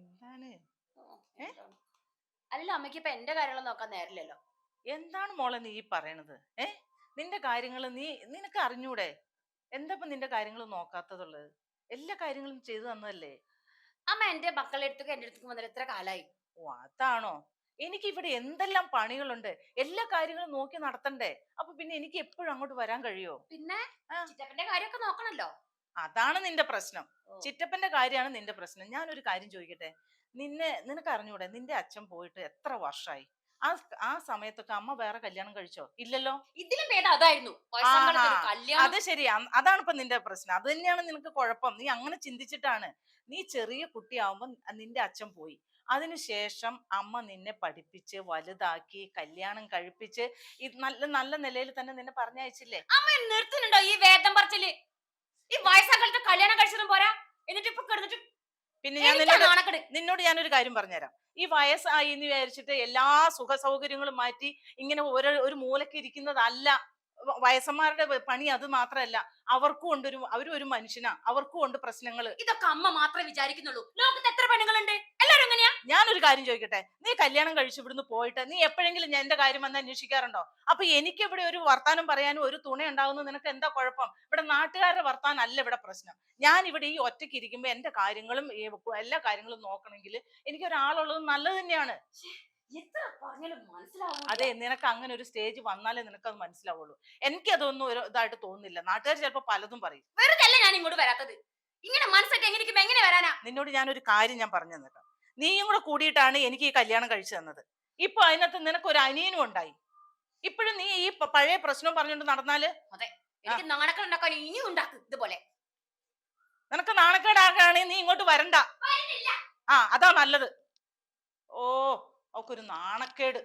എന്താണ്? അല്ല അമ്മയ്ക്ക് ഇപ്പൊ എന്റെ കാര്യങ്ങൾ നോക്കാൻ നേരില്ലല്ലോ എന്താണ് മോളെ നീ ഈ പറയണത്? ഏ? നിന്റെ കാര്യങ്ങൾ നീ നിനക്ക് അറിഞ്ഞൂടെ? എന്താ ഇപ്പൊ നിന്റെ കാര്യങ്ങൾ നോക്കാത്തതുള്ളത്? എല്ലാ കാര്യങ്ങളും ചെയ്തു തന്നതല്ലേ? അമ്മ എന്റെ മക്കളുടെ അടുത്തേക്ക് എന്റെ അടുത്തേക്ക് വന്നിട്ട് എത്ര കാലായി? ഓ അതാണോ? എനിക്ക് ഇവിടെ എന്തെല്ലാം പണികളുണ്ട്? എല്ലാ കാര്യങ്ങളും നോക്കി നടത്തണ്ടേ? അപ്പൊ പിന്നെ എനിക്ക് എപ്പോഴും അങ്ങോട്ട് വരാൻ കഴിയോ? പിന്നെ. ചിറ്റപ്പന്റെ കാര്യമൊക്കെ നോക്കണല്ലോ. അതാണ് നിന്റെ പ്രശ്നം. ചിറ്റപ്പന്റെ കാര്യമാണ് നിന്റെ പ്രശ്നം. ഞാനൊരു കാര്യം ചോദിക്കട്ടെ? നിന്നെ നിനക്ക് അറിഞ്ഞൂടെ നിന്റെ അച്ഛൻ പോയിട്ട് എത്ര വർഷമായി ആ ആ സമയത്തൊക്കെ അമ്മ വേറെ കല്യാണം കഴിച്ചോ? ഇല്ലല്ലോ? ഇതിലും ഭേദം അതായിരുന്നു. അത് ശരി. അതാണ് ഇപ്പൊ നിന്റെ പ്രശ്നം. അത് തന്നെയാണ് നിനക്ക് കുഴപ്പം. നീ അങ്ങനെ ചിന്തിച്ചിട്ടാണ്. നീ ചെറിയ കുട്ടിയാവുമ്പോ നിന്റെ അച്ഛൻ പോയി. അതിനുശേഷം അമ്മ നിന്നെ പഠിപ്പിച്ച് വലുതാക്കി കല്യാണം കഴിപ്പിച്ച് നല്ല നല്ല നിലയിൽ തന്നെ നിന്നെ പറഞ്ഞയച്ചില്ലേ? അമ്മ നിർത്തുന്നുണ്ടോ ഈ വേദം പറച്ചിൽ? ഈ വയസ്സാകാലത്ത് കല്യാണം കഴിച്ചതും പോരാ. എന്നിട്ട് ഇപ്പൊ കിടന്നിട്ട് പിന്നെ ഞാൻ നിന്നോട് നിന്നോട് ഞാനൊരു കാര്യം പറഞ്ഞുതരാം. ഈ വയസ്സായി എന്ന് വിചാരിച്ചിട്ട് എല്ലാ സുഖ സൗകര്യങ്ങളും മാറ്റി ഇങ്ങനെ ഒരു ഒരു മൂലക്ക് ഇരിക്കുന്നതല്ല. വയസ്സന്മാരുടെ പണി അത് മാത്രമല്ല. അവർക്കും ഉണ്ട് ഒരു അവരും ഒരു മനുഷ്യനാ. അവർക്കും ഉണ്ട് പ്രശ്നങ്ങൾ ഇതൊക്കെ അമ്മ മാത്രമേ വിചാരിക്കുന്നുള്ളൂ. ലോകത്ത് എത്ര പെണ്ണുങ്ങളുണ്ട്? എല്ലാരും എങ്ങനെയാ ഞാനൊരു കാര്യം ചോദിക്കട്ടെ. നീ കല്യാണം കഴിച്ചു ഇവിടുന്ന് പോയിട്ട് നീ എപ്പോഴെങ്കിലും ഞാൻ എന്റെ കാര്യം വന്ന് അന്വേഷിക്കാറുണ്ടോ? അപ്പൊ എനിക്ക് ഇവിടെ ഒരു വർത്താനം പറയാനും ഒരു തുണ ഉണ്ടാവുന്നത് നിനക്ക് എന്താ കുഴപ്പം? ഇവിടെ നാട്ടുകാരുടെ വർത്താനം അല്ല ഇവിടെ പ്രശ്നം. ഞാൻ ഇവിടെ ഈ ഒറ്റയ്ക്ക് ഇരിക്കുമ്പോ എന്റെ കാര്യങ്ങളും എല്ലാ കാര്യങ്ങളും നോക്കണമെങ്കിൽ എനിക്ക് ഒരാളുള്ളത് നല്ലത് തന്നെയാണ്. എത്ര പറഞ്ഞാലും മനസ്സിലാവും അതെ നിനക്ക് അങ്ങനെ ഒരു സ്റ്റേജ് വന്നാലേ നിനക്ക് അത് മനസ്സിലാവുള്ളൂ. എനിക്ക് അതൊന്നും ഒരു ഇതായിട്ട് തോന്നുന്നില്ല. നാട്ടുകാർ ചിലപ്പോ പലതും പറയും. വെറുതെ ഞാൻ ഇങ്ങോട്ട് വരാത്തത്. ഇങ്ങനെ മനസ്സൊക്കെ എങ്ങനെ വരാനാ? നിന്നോട് ഞാനൊരു കാര്യം ഞാൻ പറഞ്ഞു തന്നേക്കാം നീയും കൂടെ കൂടിയിട്ടാണ് എനിക്ക് ഈ കല്യാണം കഴിച്ചു തന്നത്. ഇപ്പൊ അതിനകത്ത് നിനക്ക് ഒരു അനിയനും ഉണ്ടായി. ഇപ്പോഴും നീ ഈ പഴയ പ്രശ്നം പറഞ്ഞുകൊണ്ട് നടന്നാൽ? എനിക്ക് നാണക്കേട് ഉണ്ടാക്കാൻ ഇനിയും ഉണ്ടാക്കും ഇതുപോലെ. നിനക്ക് നാണക്കേടാകാണെങ്കിൽ നീ ഇങ്ങോട്ട് വരണ്ട. ആ അതാ നല്ലത്. ഓ അവക്കൊരു നാണക്കേട്.